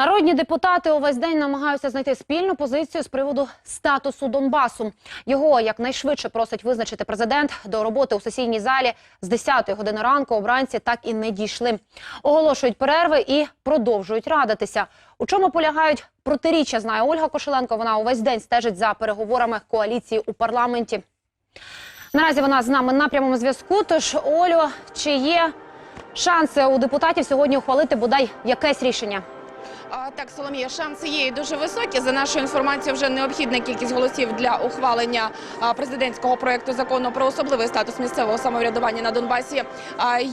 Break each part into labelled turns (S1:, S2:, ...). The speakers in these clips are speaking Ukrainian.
S1: Народні депутати увесь день намагаються знайти спільну позицію з приводу статусу Донбасу. Його якнайшвидше просить визначити президент. До роботи у сесійній залі з 10 години ранку обранці так і не дійшли. Оголошують перерви і продовжують радитися. У чому полягають протиріччя, знає Ольга Кошеленко. Вона увесь день стежить за переговорами коаліції у парламенті. Наразі вона з нами на прямому зв'язку. Тож, Олю, чи є шанси у депутатів сьогодні ухвалити бодай якесь рішення?
S2: Так, Соломія, шанси є дуже високі. За нашою інформацією, вже необхідна кількість голосів для ухвалення президентського проекту закону про особливий статус місцевого самоврядування на Донбасі.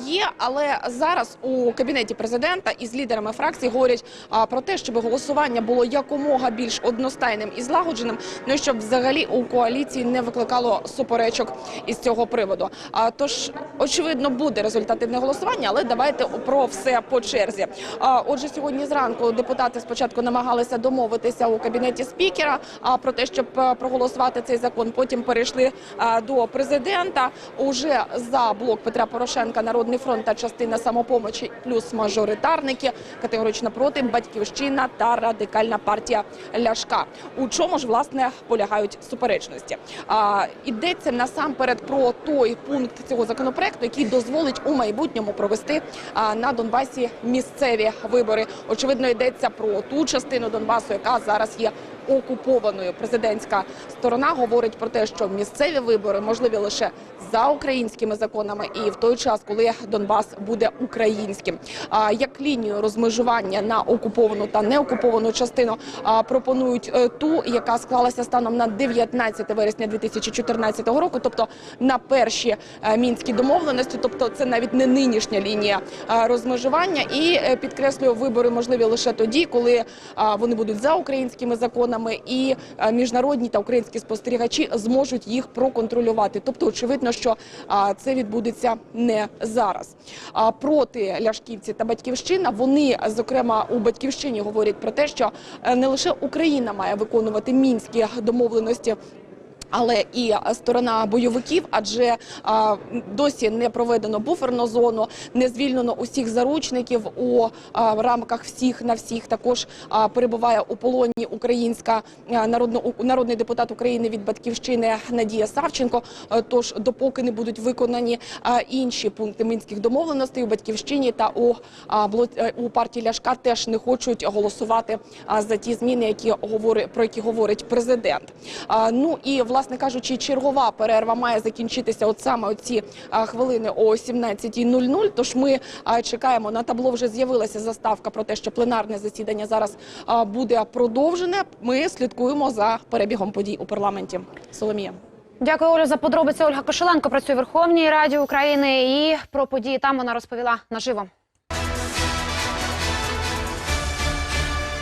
S2: Є, але зараз у кабінеті президента із лідерами фракцій говорять про те, щоб голосування було якомога більш одностайним і злагодженим. Ну і щоб взагалі у коаліції не викликало суперечок із цього приводу. Тож очевидно буде результативне голосування, але давайте про все по черзі. Отже, сьогодні зранку депутати спочатку намагалися домовитися у кабінеті спікера а, про те, щоб е, проголосувати цей закон. Потім перейшли е, до президента. Уже за блок Петра Порошенка, Народний фронт та частина самопомочі, плюс мажоритарники категорично проти батьківщина та радикальна партія Ляшка. У чому ж власне полягають суперечності? А, Йдеться насамперед про той пункт цього законопроекту, який дозволить у майбутньому провести на Донбасі місцеві вибори. Очевидно, йдеться про ту частину Донбасу, яка зараз є окупованою. Президентська сторона говорить про те, що місцеві вибори можливі лише за українськими законами, і в той час, коли Донбас буде українським. Як лінію розмежування на окуповану та неокуповану частину пропонують е, ту, яка склалася станом на 19 вересня 2014 року, тобто на перші е, мінські домовленості, тобто це навіть не нинішня лінія е, розмежування, і підкреслюю, вибори можливі лише тоді, коли вони будуть за українськими законами, і е, міжнародні та українські спостерігачі зможуть їх проконтролювати. Тобто, очевидно, що це відбудеться не зараз. Проти ляшківці та батьківщина вони, зокрема, у батьківщині говорять про те, що е, не лише Україна має виконувати мінські домовленості. Але і сторона бойовиків, адже досі не проведено буферну зону, не звільнено усіх заручників у рамках всіх на всіх. Також перебуває у полоні українська а, народний депутат України від батьківщини Надія Савченко. Тож, допоки не будуть виконані інші пункти мінських домовленостей у батьківщині та у а, е, партії Ляшка теж не хочуть голосувати за ті зміни, які говорить про які говорить президент. Ну і власне кажучи, чергова перерва має закінчитися от саме ці хвилини о 17.00. Тож ми чекаємо на табло. Вже з'явилася заставка про те, що пленарне засідання зараз буде продовжене. Ми слідкуємо за перебігом подій у парламенті. Соломія.
S1: Дякую, Олю, за подробиці. Ольга Кошеленко працює в Верховній Раді України і про події там вона розповіла наживо.